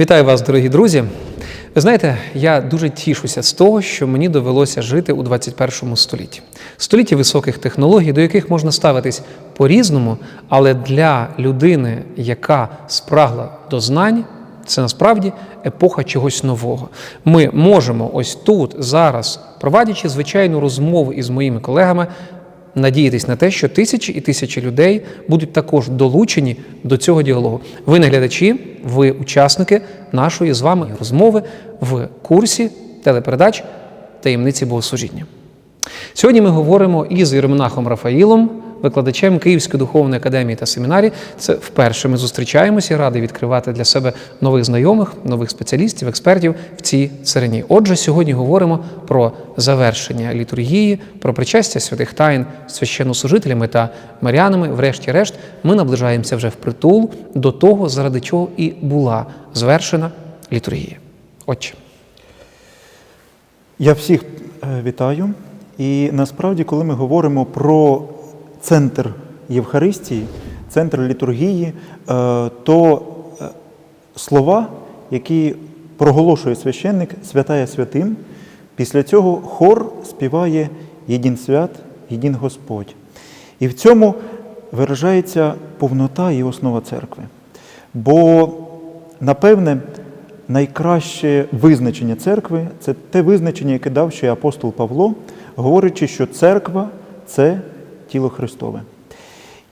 Вітаю вас, дорогі друзі. Ви знаєте, я дуже тішуся з того, що мені довелося жити у 21 столітті. Столітті високих технологій, до яких можна ставитись по-різному, але для людини, яка спрагла до знань, це насправді епоха чогось нового. Ми можемо ось тут, зараз, проводячи звичайну розмову із моїми колегами, надіятись на те, що тисячі і тисячі людей будуть також долучені до цього діалогу. Ви не глядачі, ви учасники нашої з вами розмови в курсі телепередач таємниці богослужіння. Сьогодні ми говоримо із Єромонахом Рафаїлом, викладачем Київської духовної академії та семінарі. Це вперше ми зустрічаємося і радий відкривати для себе нових знайомих, нових спеціалістів, експертів в цій царині. Отже, сьогодні говоримо про завершення літургії, про причастя святих тайн священнослужителями та марянами. Врешті-решт, ми наближаємося вже впритул до того, заради чого і була звершена літургія. Отче. Я всіх е, вітаю. І насправді, коли ми говоримо про центр Євхаристії, центр літургії, е, то е, слова, які проголошує священник, святая святим, після цього хор співає Єдин свят, єдин Господь. І в цьому виражається повнота і основа церкви. Бо, напевне, найкраще визначення церкви це те визначення, яке дав ще апостол Павло, говорячи, що церква це тіло Христове.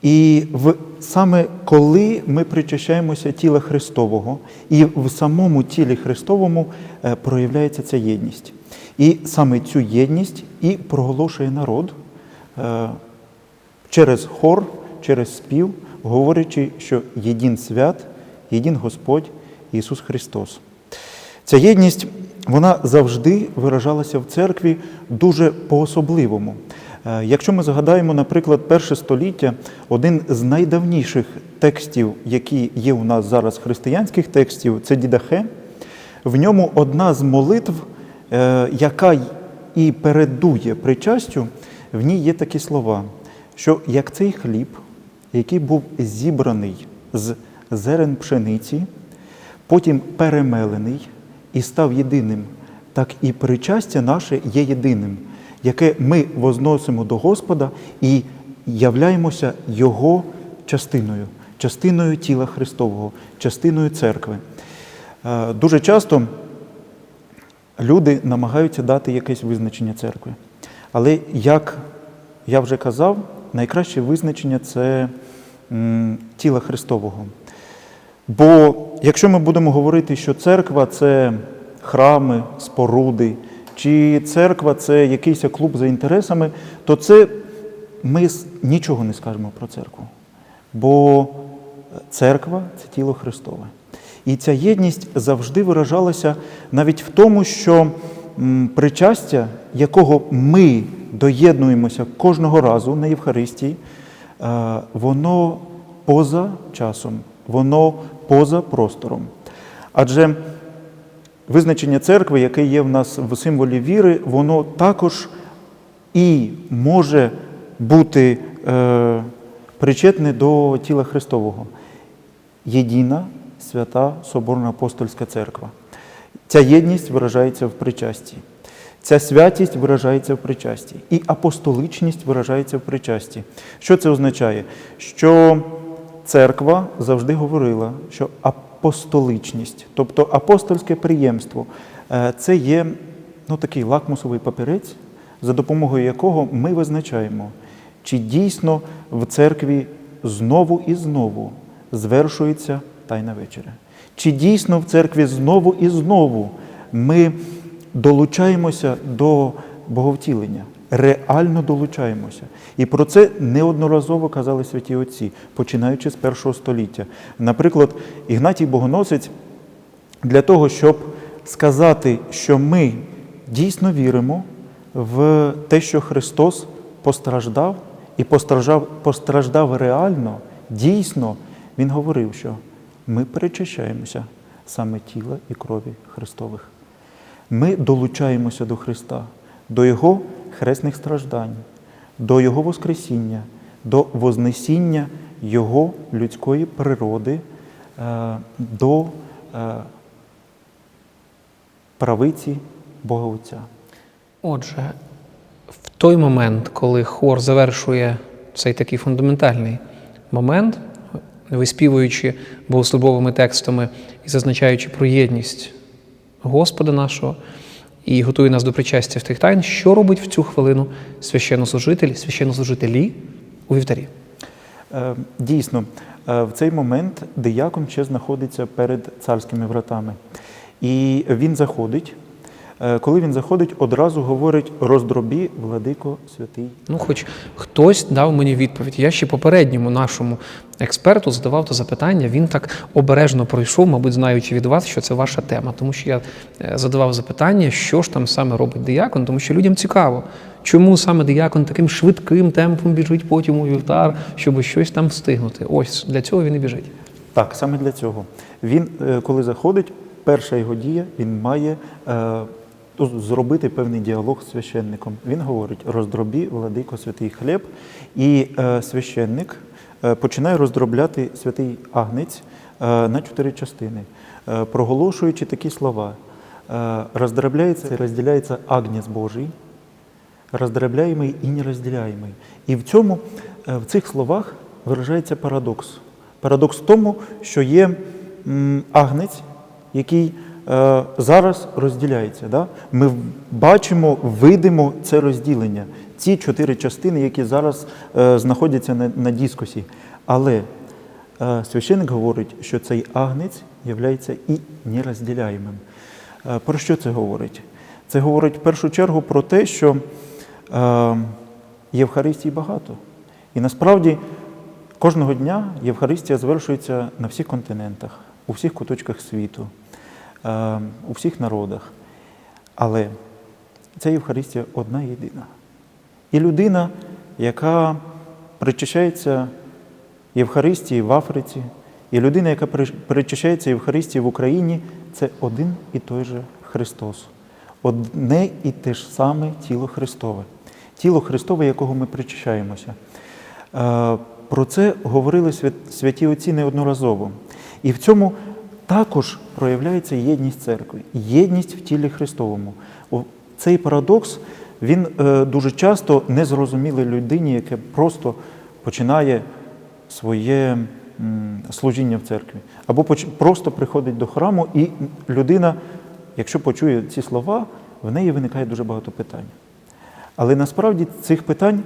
І в, саме коли ми причащаємося тіла Христового, і в самому тілі Христовому е, проявляється ця єдність. І саме цю єдність і проголошує народ е, через хор, через спів, говорячи, що єдин свят, єдин Господь Ісус Христос. Ця єдність вона завжди виражалася в церкві дуже по-особливому. Е, Якщо ми згадаємо, наприклад, перше століття, один з найдавніших текстів, які є у нас зараз християнських текстів, це Дідахе. В ньому одна з молитв, е, яка і передує причастю, в ній є такі слова, що як цей хліб, який був зібраний з зерен пшениці, потім перемелений і став єдиним, так і причастя наше є єдиним, яке ми возносимо до Господа і являємося Його частиною, частиною тіла Христового, частиною церкви. Е, Дуже часто люди намагаються дати якесь визначення церкви. Але, як я вже казав, найкраще визначення це тіла Христового. Бо якщо ми будемо говорити, що церква це храми, споруди, чи церква це якийсь клуб за інтересами, то це ми нічого не скажемо про церкву. Бо церква це тіло Христове. І ця єдність завжди виражалася навіть в тому, що причастя, якого ми доєднуємося кожного разу на Євхаристії, е, воно поза часом, воно поза простором. Адже визначення церкви, яке є в нас в символі віри, воно також і може бути е, причетне до тіла Христового. Єдина свята Соборна Апостольська церква. Ця єдність виражається в причасті. Ця святість виражається в причасті. І апостоличність виражається в причасті. Що це означає? Що церква завжди говорила, що апостоличність, тобто апостольське приємство, е, це є ну, такий лакмусовий папірець, за допомогою якого ми визначаємо, чи дійсно в церкві знову і знову звершується Тайна вечеря. Чи дійсно в церкві знову і знову ми долучаємося до боговтілення, реально долучаємося. І про це неодноразово казали святі отці, починаючи з першого століття. Наприклад, Ігнатій Богоносець для того, щоб сказати, що ми дійсно віримо в те, що Христос постраждав і постраждав, постраждав реально, дійсно, Він говорив, що ми перечащаємося саме тіла і крові Христових. Ми долучаємося до Христа, до Його хресних страждань, до Його Воскресіння, до Вознесіння Його людської природи, е, до е, правиці Бога Отця. Отже, в той момент, коли хор завершує цей такий фундаментальний момент, виспівуючи богослужбовими текстами і зазначаючи про єдність Господа нашого і готує нас до причастя в тих тайн, що робить в цю хвилину священнослужитель, священнослужителі у вівтарі? Е, Дійсно, е, в цей момент диякон ще знаходиться перед царськими вратами. І він заходить. Е, Коли він заходить, одразу говорить роздробі, владико, святий. Ну, хоч хтось дав мені відповідь. Я ще попередньому нашому експерту задавав то запитання. Він так обережно пройшов, мабуть, знаючи від вас, що це ваша тема. Тому що я е, задавав запитання, що ж там саме робить диякон, тому що людям цікаво, чому саме диякон таким швидким темпом біжить потім у вівтар, щоб щось там встигнути. Ось для цього він і біжить. Так, саме для цього. Він, е, коли заходить, перша його дія, він має е, зробити певний діалог з священником. Він говорить: роздробі, владико, святий хліб. І е, священник е, починає роздробляти святий агнець е, на чотири частини, е, проголошуючи такі слова. Е, роздробляється і розділяється агнець Божий, роздробляємий і нерозділяємий. І в цьому, е, в цих словах виражається парадокс. Парадокс в тому, що є м, агнець, який зараз розділяється. Да? Ми бачимо, видимо це розділення, ці чотири частини, які зараз е, знаходяться на, на дискусі. Але е, священник говорить, що цей агнець є і нерозділяємим. Е, Про що це говорить? Це говорить в першу чергу про те, що е, Євхаристій багато. І насправді кожного дня Євхаристія звершується на всіх континентах, у всіх куточках світу, е, у всіх народах. Але ця Євхаристія одна єдина. І людина, яка причащається Євхаристії в Африці, і людина, яка причащається Євхаристії в Україні, це один і той же Христос. Одне і те ж саме тіло Христове. Тіло Христове, якого ми причащаємося. Е, Про це говорили святі отці неодноразово. І в цьому також проявляється єдність церкви, єдність в тілі Христовому. Цей парадокс він е, дуже часто незрозумілий людині, яке просто починає своє служіння в церкві, або просто приходить до храму, і людина, якщо почує ці слова, в неї виникає дуже багато питань. Але насправді цих питань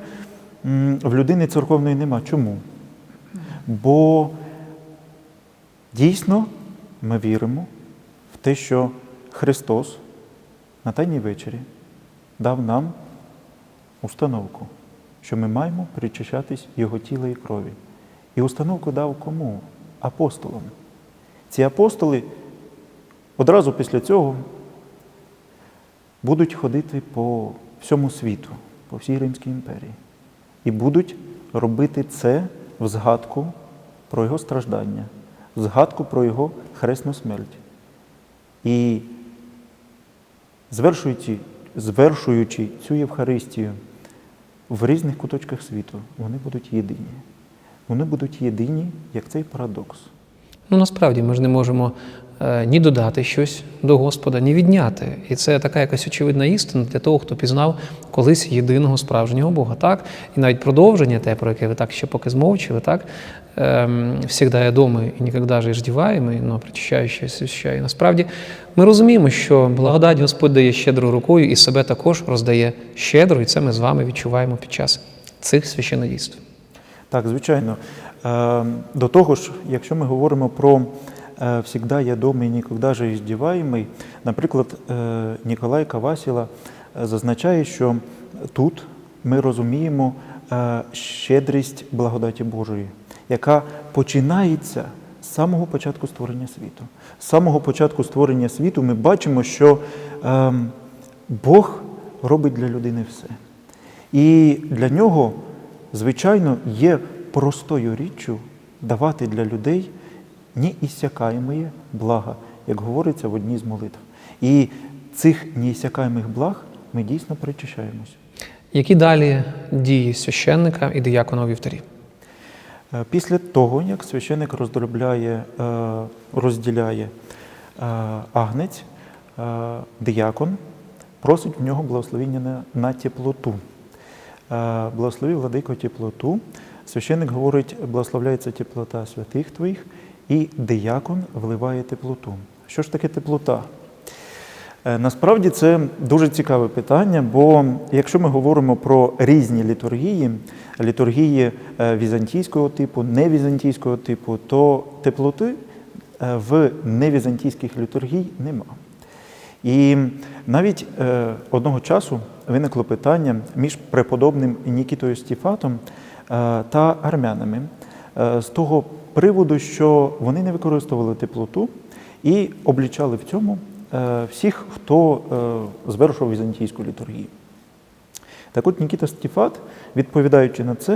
в людини церковної нема. Чому? Бо дійсно ми віримо в те, що Христос на Тайній вечері дав нам установку, що ми маємо причащатись Його тіла і крові. І установку дав кому? Апостолам. Ці апостоли одразу після цього будуть ходити по всьому світу, по всій Римській імперії. І будуть робити це в згадку про його страждання, згадку про його хресну смерть. І звершуючи, звершуючи цю Євхаристію в різних куточках світу, вони будуть єдині. Вони будуть єдині, як цей парадокс. Ну насправді ми ж не можемо е, ні додати щось до Господа, ні відняти. І це така якась очевидна істина для того, хто пізнав колись єдиного справжнього Бога. Так? І навіть продовження, те, про яке ви так ще поки змовчили, так? Ем, «Всегда я дома і ніколи же ждіваємий, но причащаючи освящаю». Насправді ми розуміємо, що благодать Господь дає щедрою рукою і себе також роздає щедро, і це ми з вами відчуваємо під час цих священодійств. Так, звичайно. Е, До того ж, якщо ми говоримо про е, «всегда я дома і ніколи же іздіваємий», наприклад, е, Ніколай Кавасіла зазначає, що тут ми розуміємо щедрість благодаті Божої, яка починається з самого початку створення світу. З самого початку створення світу ми бачимо, що Бог робить для людини все. І для нього, звичайно, є простою річчю давати для людей неіссякаємої блага, як говориться в одній з молитв. І цих неіссякаємих благ ми дійсно причащаємось. Які далі дії священника і диякона у вівтарі? Е, Після того, як священик роздробляє, е, розділяє е, агнець, диякон просить в нього благословіння на, теплоту. Благослови владико теплоту. Священник говорить, благословляється теплота святих твоїх, і диякон вливає теплоту. Що ж таке теплота? Е, Насправді це дуже цікаве питання, бо якщо ми говоримо про різні літургії, літургії е, візантійського типу, невізантійського типу, то теплоти е, в невізантійських літургій нема. І навіть одного часу виникло питання між преподобним Нікітою Стіфатом та армянами е, з того приводу, що вони не використовували теплоту і облічали в цьому е, всіх, хто е, звершував візантійську літургію. Так от Нікіта Стіфат, відповідаючи на це,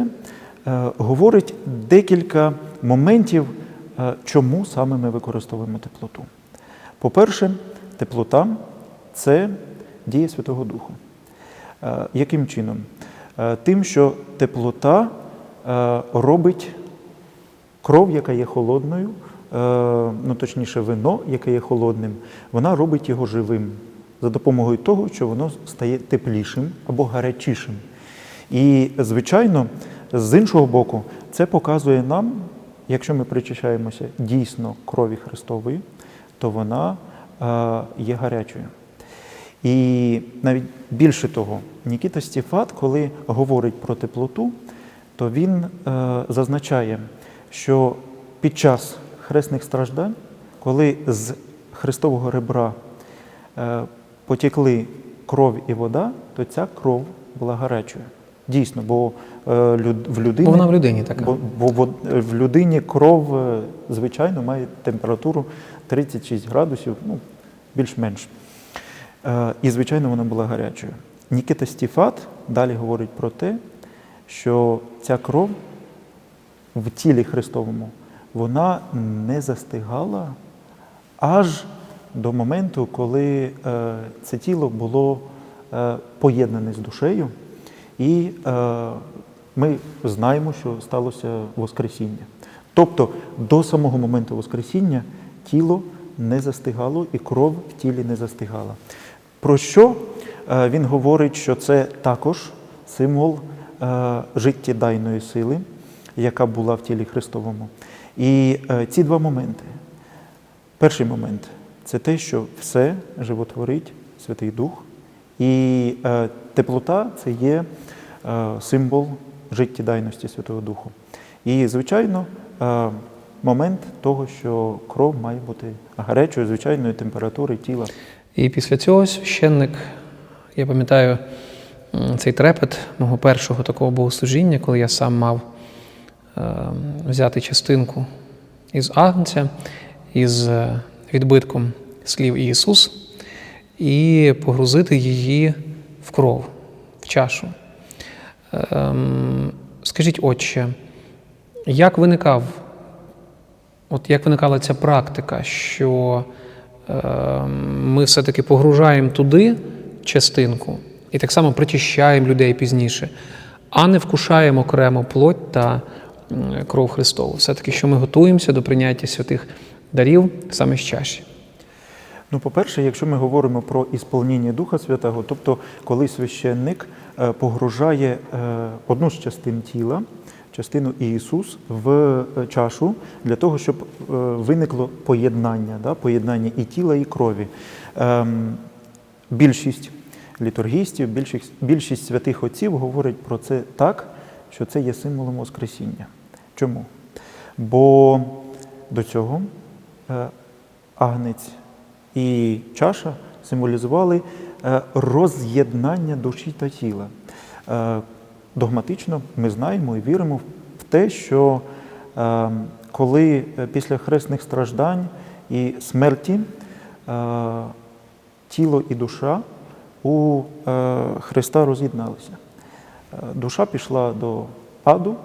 е, говорить декілька моментів, е, чому саме ми використовуємо теплоту. По-перше, теплота це дія Святого Духу. Е, Яким чином? Е, Тим, що теплота е, робить кров, яка є холодною, е, ну точніше, вино, яке є холодним, вона робить його живим за допомогою того, що воно стає теплішим або гарячішим. І, звичайно, з іншого боку, це показує нам, якщо ми причащаємося дійсно крові Христової, то вона е, є гарячою. І навіть більше того, Нікіта Стіфат, коли говорить про теплоту, то він е, зазначає, що під час хресних страждань, коли з Христового ребра е, потекли кров і вода, то ця кров була гарячою. Дійсно, бо е, люд- в людині Бо вона в людині така. Бо, бо, бо в людині кров, звичайно, має температуру 36 градусів, ну, більш-менш. І, звичайно, вона була гарячою. Нікіта Стіфат далі говорить про те, що ця кров в тілі Христовому вона не застигала аж до моменту, коли е, це тіло було е, поєднане з душею, і е, ми знаємо, що сталося Воскресіння. Тобто до самого моменту Воскресіння тіло не застигало і кров в тілі не застигала. Про що він говорить, що це також символ життєдайної сили, яка була в тілі Христовому. І е, ці два моменти. Перший момент це те, що все животворить Святий Дух, і е, теплота це є е, символ життєдайності Святого Духу. І, звичайно, е, момент того, що кров має бути гарячою, звичайної температури тіла. І після цього священник, я пам'ятаю цей трепет мого першого такого богослужіння, коли я сам мав е, взяти частинку із Агнця, із е, відбитком слів Ісус, і погрузити її в кров, в чашу. Ем, Скажіть, отче, як виникав, от як виникала ця практика, що е, ми все-таки погружаємо туди частинку і так само причищаємо людей пізніше, а не вкушаємо окремо плоть та кров Христову. Все-таки, що ми готуємося до прийняття святих дарів саме з чаші. Ну, по-перше, якщо ми говоримо про ісполнення Духа Святого, тобто коли священник е, погружає е, одну з частин тіла, частину Ісус в е, чашу для того, щоб виникло поєднання, да, поєднання і тіла, і крові. Ем, Більшість літургістів, більшість, більшість святих отців говорять про це так, що це є символом Воскресіння. Чому? Бо до цього е, агнець і чаша символізували е, роз'єднання душі та тіла. Е, Догматично ми знаємо і віримо в те, що коли після хресних страждань і смерті тіло і душа у е, Христа роз'єдналися. Е, Душа пішла до аду,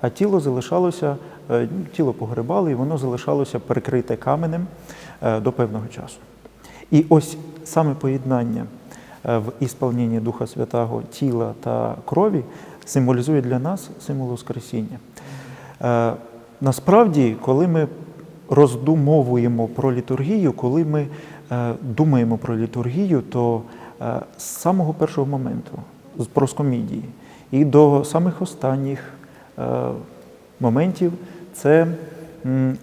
а тіло залишалося, е, тіло погребали, і воно залишалося прикрите каменем до певного часу. І ось саме поєднання в ісполненні Духа Святого тіла та крові символізує для нас символ Воскресіння. Насправді, коли ми роздумовуємо про літургію, коли ми думаємо про літургію, то з самого першого моменту, з проскомідії, і до самих останніх е, моментів це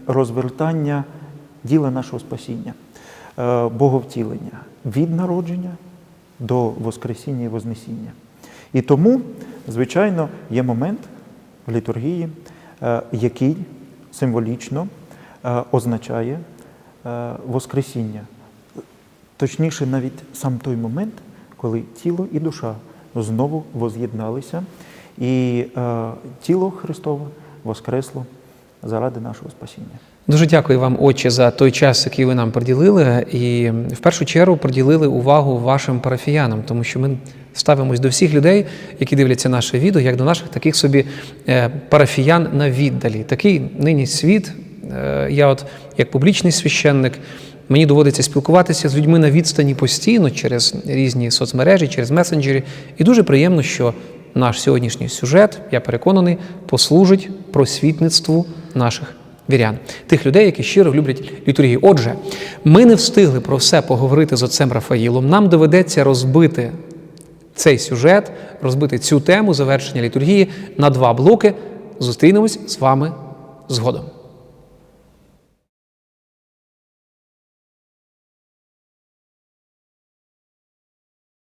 розвертання діла нашого спасіння, е, боговтілення від народження до Воскресіння і Вознесіння. І тому, звичайно, є момент в літургії, е, який символічно е, означає е, Воскресіння. Точніше, навіть сам той момент, коли тіло і душа знову воз'єдналися, і е, тіло Христове воскресло заради нашого спасіння. Дуже дякую вам, Отче, за той час, який ви нам приділили, і в першу чергу приділили увагу вашим парафіянам, тому що ми ставимось до всіх людей, які дивляться наше відео, як до наших таких собі е, парафіян на віддалі. Такий нині світ. Е, Я, от як публічний священник, мені доводиться спілкуватися з людьми на відстані постійно через різні соцмережі, через месенджери. І дуже приємно, що наш сьогоднішній сюжет, я переконаний, послужить просвітництву наших вірян, тих людей, які щиро люблять літургію. Отже, ми не встигли про все поговорити з отцем Рафаїлом. Нам доведеться розбити цей сюжет, розбити цю тему завершення літургії на два блоки. Зустрінемось з вами згодом.